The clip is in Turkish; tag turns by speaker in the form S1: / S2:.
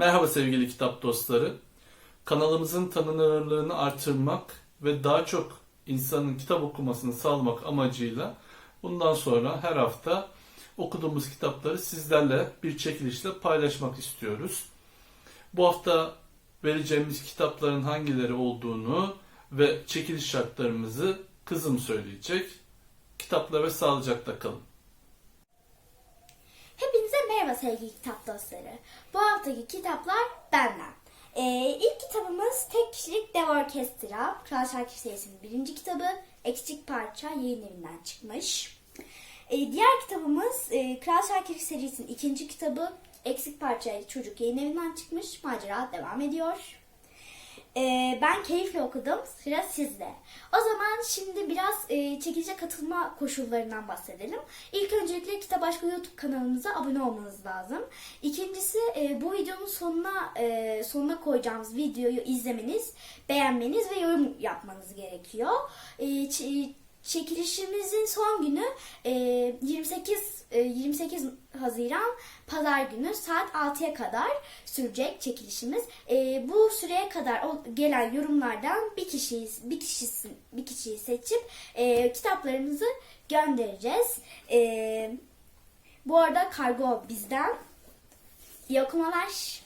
S1: Merhaba sevgili kitap dostları. Kanalımızın tanınırlığını artırmak ve daha çok insanın kitap okumasını sağlamak amacıyla bundan sonra her hafta okuduğumuz kitapları sizlerle bir çekilişle paylaşmak istiyoruz. Bu hafta vereceğimiz kitapların hangileri olduğunu ve çekiliş şartlarımızı kızım söyleyecek. Kitapla ve sağlıcakla kalın.
S2: Merhaba sevgili kitap dostları. Bu haftaki kitaplar benden. Ee, ilk kitabımız Tek Kişilik Dev Orkestra. Kral Şakir serisinin birinci kitabı. Eksik Parça yayın evinden çıkmış. Ee, diğer kitabımız e, Kral Şakir serisinin ikinci kitabı. Eksik Parça Çocuk yayın evinden çıkmış. Macera devam ediyor. Ee, ben keyifle okudum. Sıra sizde. O zaman şimdi biraz e, çekilişe katılma koşullarından bahsedelim. İlk öncelikle Kitap Aşkı YouTube kanalımıza abone olmanız lazım. İkincisi e, bu videonun sonuna e, sonuna koyacağımız videoyu izlemeniz, beğenmeniz ve yorum yapmanız gerekiyor. E, çekilişimizin son günü e, 28 e, 28 Haziran Pazar günü saat 6'ya kadar sürecek çekilişimiz. E, bu süreye kadar gelen yorumlardan bir kişiyi bir kişisi bir kişiyi seçip e, kitaplarımızı göndereceğiz. E, bu arada kargo bizden. İyi okumalar.